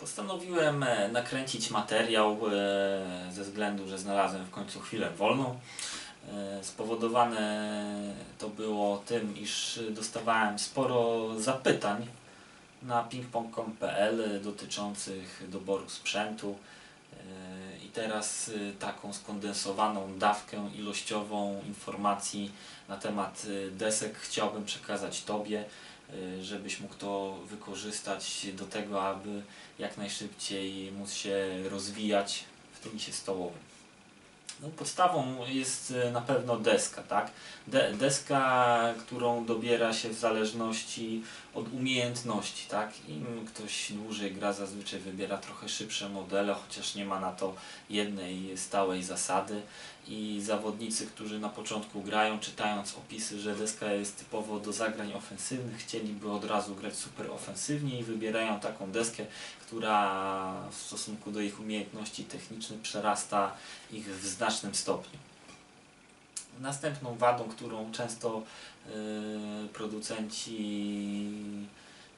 Postanowiłem e, nakręcić materiał e, ze względu, że znalazłem w końcu chwilę wolną. E, Spowodowane to było tym, iż dostawałem sporo zapytań na pingpong.pl dotyczących doboru sprzętu. I teraz taką skondensowaną dawkę ilościową informacji na temat desek chciałbym przekazać Tobie żebyś mógł to wykorzystać do tego, aby jak najszybciej móc się rozwijać w tenisie stołowym. Podstawą jest y, na pewno deska, tak? De deska, którą dobiera się w zależności od umiejętności, tak? Im ktoś dłużej gra, zazwyczaj wybiera trochę szybsze modele, chociaż nie ma na to jednej stałej zasady i zawodnicy, którzy na początku grają, czytając opisy, że deska jest typowo do zagrań ofensywnych, chcieliby od razu grać super ofensywnie i wybierają taką deskę, która w stosunku do ich umiejętności technicznych przerasta ich w znacznym stopniu. Następną wadą, którą często yy, producenci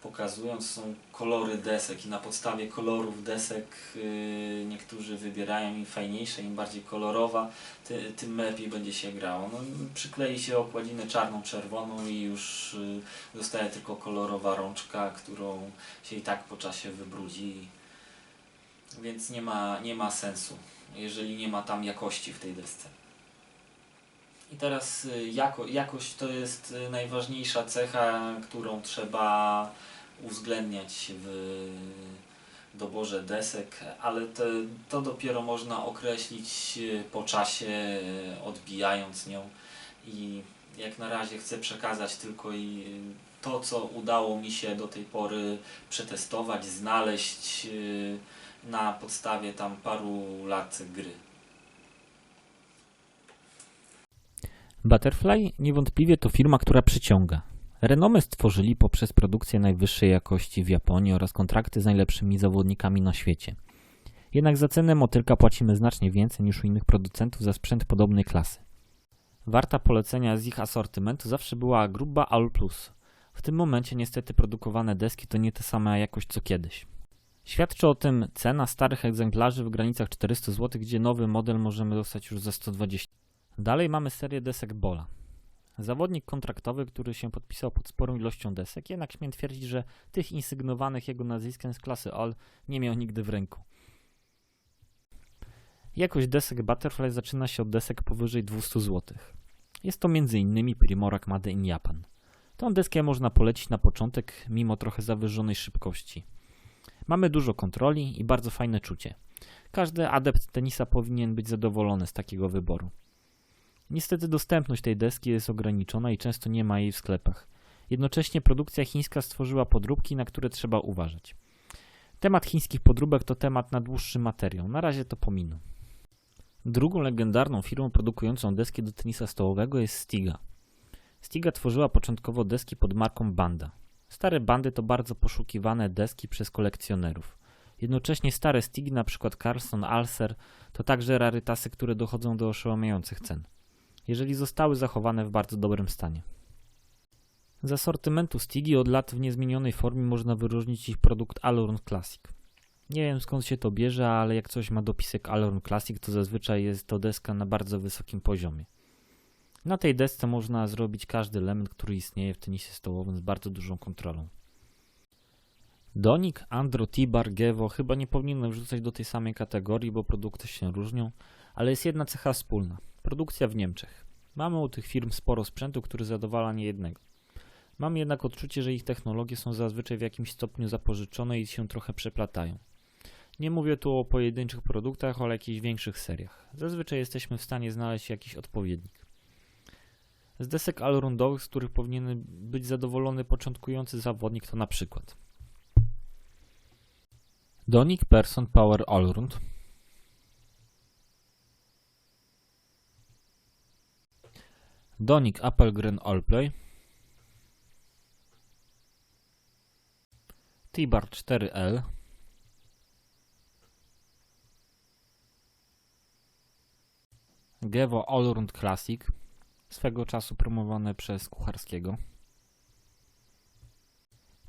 pokazują, są kolory desek i na podstawie kolorów desek yy, niektórzy wybierają im fajniejsze, im bardziej kolorowa, ty, tym lepiej będzie się grało. No, przyklei się okładzinę czarną, czerwoną i już yy, zostaje tylko kolorowa rączka, którą się i tak po czasie wybrudzi, więc nie ma, nie ma sensu, jeżeli nie ma tam jakości w tej desce. I teraz y, jako, jakość to jest y, najważniejsza cecha, którą trzeba uwzględniać w doborze desek, ale to, to dopiero można określić y, po czasie, odbijając nią. I jak na razie chcę przekazać tylko i to, co udało mi się do tej pory przetestować, znaleźć na podstawie tam paru lat gry. Butterfly niewątpliwie to firma, która przyciąga. Renomę stworzyli poprzez produkcję najwyższej jakości w Japonii oraz kontrakty z najlepszymi zawodnikami na świecie. Jednak za cenę motylka płacimy znacznie więcej niż u innych producentów za sprzęt podobnej klasy. Warta polecenia z ich asortymentu zawsze była gruba All Plus. W tym momencie niestety produkowane deski to nie ta sama jakość co kiedyś. Świadczy o tym cena starych egzemplarzy w granicach 400 zł, gdzie nowy model możemy dostać już za 120 Dalej mamy serię desek Bola. Zawodnik kontraktowy, który się podpisał pod sporą ilością desek, jednak śmiem twierdzić, że tych insygnowanych jego nazwiskiem z klasy All nie miał nigdy w ręku. Jakość desek Butterfly zaczyna się od desek powyżej 200 zł. Jest to m.in. Primorak Made in Japan. Tą deskę można polecić na początek, mimo trochę zawyżonej szybkości. Mamy dużo kontroli i bardzo fajne czucie. Każdy adept tenisa powinien być zadowolony z takiego wyboru. Niestety dostępność tej deski jest ograniczona i często nie ma jej w sklepach. Jednocześnie produkcja chińska stworzyła podróbki, na które trzeba uważać. Temat chińskich podróbek to temat na dłuższy materiał. Na razie to pominę. Drugą legendarną firmą produkującą deski do tenisa stołowego jest Stiga. Stiga tworzyła początkowo deski pod marką Banda. Stare bandy to bardzo poszukiwane deski przez kolekcjonerów. Jednocześnie stare Stigi, np. Carlson, Alser, to także rarytasy, które dochodzą do oszałamiających cen jeżeli zostały zachowane w bardzo dobrym stanie. Z asortymentu Stigi od lat w niezmienionej formie można wyróżnić ich produkt Alorun Classic. Nie wiem skąd się to bierze, ale jak coś ma dopisek Alorun Classic, to zazwyczaj jest to deska na bardzo wysokim poziomie. Na tej desce można zrobić każdy element, który istnieje w tenisie stołowym z bardzo dużą kontrolą. Donik, Andro, Tibar, Gevo chyba nie powinienem wrzucać do tej samej kategorii, bo produkty się różnią, ale jest jedna cecha wspólna. Produkcja w Niemczech. Mamy u tych firm sporo sprzętu, który zadowala niejednego. Mam jednak odczucie, że ich technologie są zazwyczaj w jakimś stopniu zapożyczone i się trochę przeplatają. Nie mówię tu o pojedynczych produktach, ale o jakichś większych seriach. Zazwyczaj jesteśmy w stanie znaleźć jakiś odpowiednik. Z desek allroundowych, z których powinien być zadowolony początkujący zawodnik, to na przykład Donik Person Power Allround. Donik Appelgren Allplay. T-Bar 4L Gevo Allround Classic swego czasu promowane przez Kucharskiego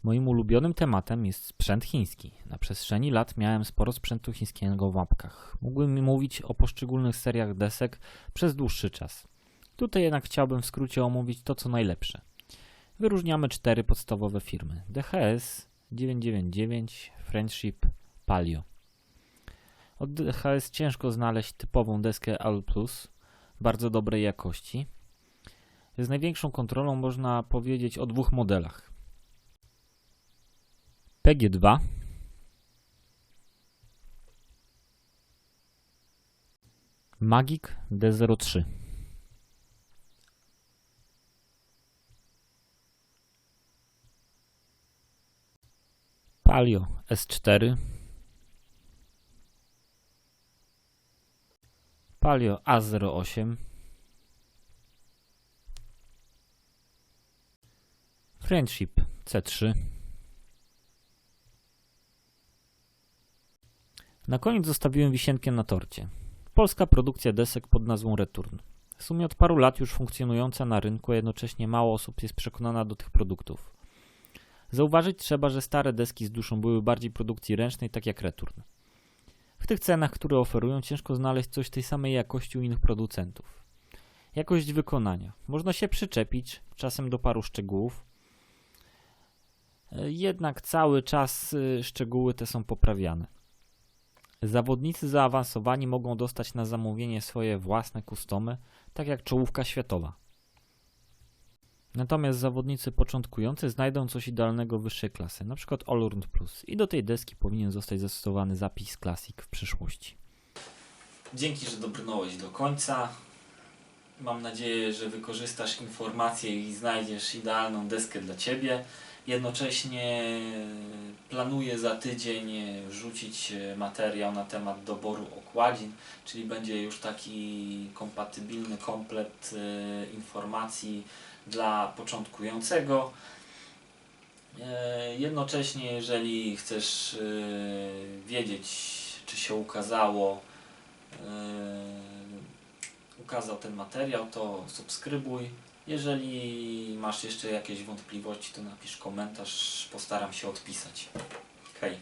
Moim ulubionym tematem jest sprzęt chiński. Na przestrzeni lat miałem sporo sprzętu chińskiego w łapkach. Mógłbym mówić o poszczególnych seriach desek przez dłuższy czas. Tutaj jednak chciałbym w skrócie omówić to, co najlepsze. Wyróżniamy cztery podstawowe firmy: DHS, 999, Friendship, Palio. Od DHS ciężko znaleźć typową deskę All Plus, bardzo dobrej jakości. Z największą kontrolą można powiedzieć o dwóch modelach. PG2 Magic D03 Palio S4 Palio A08 Friendship C3 Na koniec zostawiłem wisienkę na torcie. Polska produkcja desek pod nazwą Return. W sumie od paru lat już funkcjonująca na rynku, a jednocześnie mało osób jest przekonana do tych produktów. Zauważyć trzeba, że stare deski z duszą były bardziej produkcji ręcznej, tak jak Return. W tych cenach, które oferują, ciężko znaleźć coś tej samej jakości u innych producentów. Jakość wykonania. Można się przyczepić, czasem do paru szczegółów. E, Jednak cały czas y, szczegóły te są poprawiane. Zawodnicy zaawansowani mogą dostać na zamówienie swoje własne kustomy, tak jak czołówka światowa. Natomiast zawodnicy początkujący znajdą coś idealnego wyższej klasy, np. Allround Plus i do tej deski powinien zostać zastosowany zapis Classic w przyszłości. Dzięki, że dobrnąłeś do końca. Mam nadzieję, że wykorzystasz informacje i znajdziesz idealną deskę dla Ciebie. Jednocześnie planuję za tydzień rzucić materiał na temat doboru okładzin, czyli będzie już taki kompatybilny komplet e, informacji dla początkującego. E, Jednocześnie, jeżeli chcesz e, wiedzieć, czy się ukazało, e, ukazał ten materiał, to subskrybuj. Jeżeli masz jeszcze jakieś wątpliwości, to napisz komentarz, postaram się odpisać. Hej.